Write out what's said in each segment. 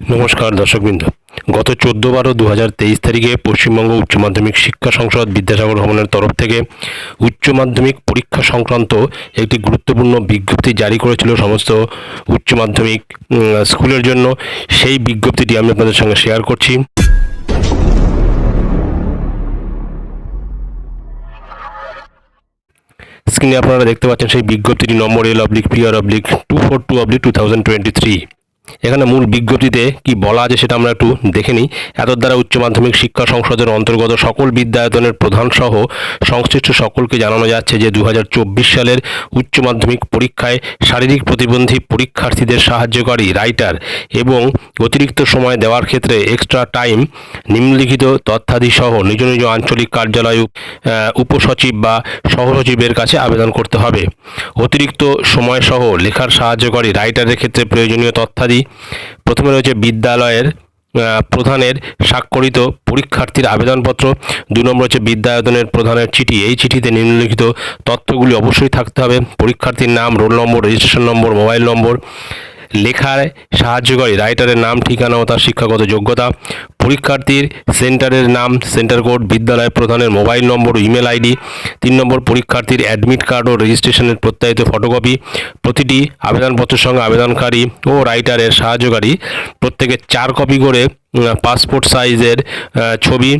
নমস্কার দর্শকবৃন্দ। গত চোদ্দ বারো দু তারিখে পশ্চিমবঙ্গ উচ্চ মাধ্যমিক শিক্ষা সংসদ বিদ্যাসাগর ভবনের তরফ থেকে উচ্চ মাধ্যমিক পরীক্ষা সংক্রান্ত একটি গুরুত্বপূর্ণ বিজ্ঞপ্তি জারি করেছিল সমস্ত উচ্চ মাধ্যমিক স্কুলের জন্য। সেই বিজ্ঞপ্তিটি আমি আপনাদের সঙ্গে শেয়ার করছি। স্ক্রিনে আপনারা দেখতে পাচ্ছেন সেই বিজ্ঞপ্তিটি number L oblique PR oblique two four two oblique two thousand twenty three এখানে মূল বিজ্ঞপ্তিতে কি বলা আছে সেটা আমরা একটু দেখে নিই। এত দ্বারা উচ্চ মাধ্যমিক শিক্ষা সংসদের অন্তর্গত সকল বিদ্যায়তনের প্রধান সহ সংশ্লিষ্ট সকলকে জানানো যাচ্ছে যে দু হাজার চব্বিশ সালের উচ্চ মাধ্যমিক পরীক্ষায় শারীরিক প্রতিবন্ধী পরীক্ষার্থীদের সাহায্যকারী রাইটার এবং অতিরিক্ত সময় দেওয়ার ক্ষেত্রে এক্সট্রা টাইম নিম্নলিখিত তথ্যাদি সহ নিজ নিজ আঞ্চলিক কার্যালয় উপসচিব বা সহসচিবের কাছে আবেদন করতে হবে। অতিরিক্ত সময় সহ লেখার সাহায্যকারী রাইটারের ক্ষেত্রে প্রয়োজনীয় তথ্যাদি প্রথমে রয়েছে বিদ্যালয়ের প্রধানের স্বাক্ষরিত পরীক্ষার্থীর আবেদনপত্র। দু নম্বর হচ্ছে বিদ্যায়তনের প্রধানের চিঠি। এই চিঠিতে নিম্নলিখিত তথ্যগুলি অবশ্যই থাকতে হবে। পরীক্ষার্থীর নাম, roll number, registration number, mobile number. লেখায় সাহায্যকারী রাইটারের নাম, ঠিকানা ও তার শিক্ষাগত যোগ্যতা। পরীক্ষার্থীর সেন্টারের নাম, সেন্টার কোড বিদ্যালয় প্রধানের মোবাইল নম্বর, ইমেল আইডি। তিন নম্বর পরীক্ষার্থীর অ্যাডমিট কার্ড ও রেজিস্ট্রেশনের প্রত্যায়িত ফটোকপি। প্রতিটি আবেদনপত্রের সঙ্গে আবেদনকারী ও রাইটারের সাহায্যকারী প্রত্যেকে চার কপি করে পাসপোর্ট সাইজের ছবি,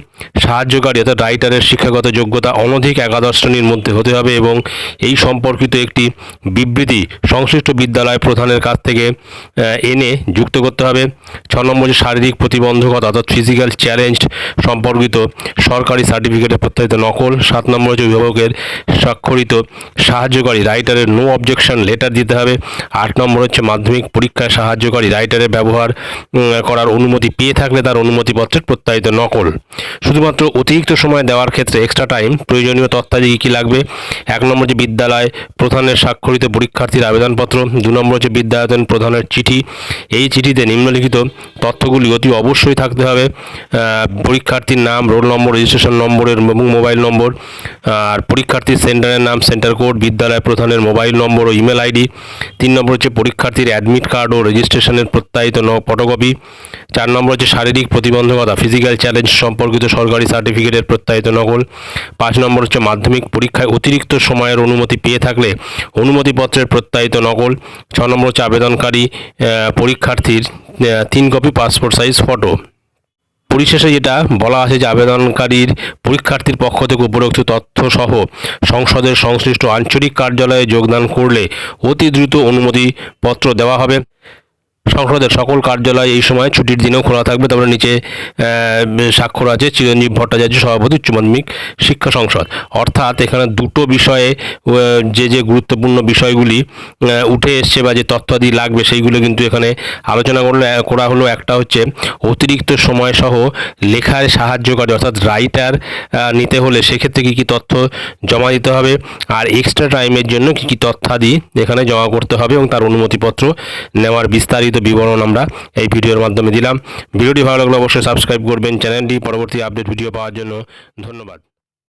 সাহায্যকারী অর্থাৎ রাইটারের শিক্ষাগত যোগ্যতা অনধিক একাদশ শ্রেণির মধ্যে হতে হবে এবং এই সম্পর্কিত একটি বিবৃতি সংশ্লিষ্ট বিদ্যালয় প্রধানের কাছ থেকে এনে যুক্ত করতে হবে। ছ নম্বর শারীরিক প্রতিবন্ধকতা অর্থাৎ ফিজিক্যাল চ্যালেঞ্জ সম্পর্কিত সরকারি সার্টিফিকেটের প্রত্যায়িত নকল। সাত নম্বর হচ্ছে অভিভাবকের স্বাক্ষরিত সাহায্যকারী রাইটারের নো অবজেকশন লেটার দিতে হবে। আট নম্বর হচ্ছে মাধ্যমিক পরীক্ষায় সাহায্যকারী রাইটারের ব্যবহার করার অনুমতি পেয়ে থাকলে তার অনুমতিপত্রের প্রত্যায়িত নকল। শুধুমাত্র অতিরিক্ত সময় দেওয়ার ক্ষেত্রে এক্সট্রা টাইম প্রয়োজনীয় তথ্যাদি কী কী লাগবে? এক নম্বর যে বিদ্যালয় প্রধানের স্বাক্ষরিত পরীক্ষার্থীর আবেদনপত্র, দু নম্বর হচ্ছে বিদ্যায়তন প্রধানের চিঠি। এই চিঠিতে নিম্নলিখিত তথ্যগুলি অতি অবশ্যই থাকতে হবে। পরীক্ষার্থীর নাম, রোল নম্বর রেজিস্ট্রেশন নম্বরের এবং মোবাইল নম্বর, আর পরীক্ষার্থীর সেন্টারের নাম সেন্টার কোড বিদ্যালয় প্রধানের মোবাইল নম্বর ও ইমেল আইডি তিন নম্বর হচ্ছে পরীক্ষার্থীর অ্যাডমিট কার্ড ও রেজিস্ট্রেশনের প্রত্যায়িত ফটোকপি চার নম্বর হচ্ছে শারীরিক প্রতিবন্ধকতা ফিজিক্যাল চ্যালেঞ্জ সম্পর্কিত সরকারি সার্টিফিকেটের প্রত্যায়িত নকল। পাঁচ নম্বর হচ্ছে মাধ্যমিক পরীক্ষায় অতিরিক্ত সময়ের অনুমতি পেয়ে থাকলে অনুমতিপত্রের প্রত্যায়িত নকল। ছ নম্বর হচ্ছে আবেদনকারী পরীক্ষার্থীর তিন কপি পাসপোর্ট সাইজ ফটো পরিশেষে যেটা বলা আছে যে আবেদনকারীর, পরীক্ষার্থীর পক্ষ থেকে উপরোক্ত তথ্য সহ সংসদের সংশ্লিষ্ট আঞ্চলিক কার্যালয়ে যোগদান করলে অতি দ্রুত অনুমতিপত্র দেওয়া হবে। সংসদের সকল কার্যালয় এই সময় ছুটির দিনেও খোলা থাকবে। তারপরে নিচে স্বাক্ষর আছে চিরঞ্জীব ভট্টাচার্য সভাপতি উচ্চ মাধ্যমিক শিক্ষা সংসদ। অর্থাৎ এখানে দুটো বিষয়ে যে যে গুরুত্বপূর্ণ বিষয়গুলি উঠে এসছে বা যে তথ্যাদি লাগবে সেইগুলো কিন্তু এখানে আলোচনা করলে, করা হলো। একটা হচ্ছে অতিরিক্ত সময় সহ লেখার সাহায্যকারী অর্থাৎ রাইটার নিতে হলে সেক্ষেত্রে কী কী তথ্য জমা দিতে হবে আর এক্সট্রা টাইমের জন্য কী কী তথ্যাদি এখানে জমা করতে হবে এবং তার অনুমতিপত্র নেওয়ার বিস্তারিত বিবরণ আমরা এই ভিডিওর মাধ্যমে দিলাম। ভিডিওটি ভালো লাগলে অবশ্যই সাবস্ক্রাইব করবেন। চ্যানেলটি পরবর্তী আপডেট ভিডিও পাওয়ার জন্য ধন্যবাদ।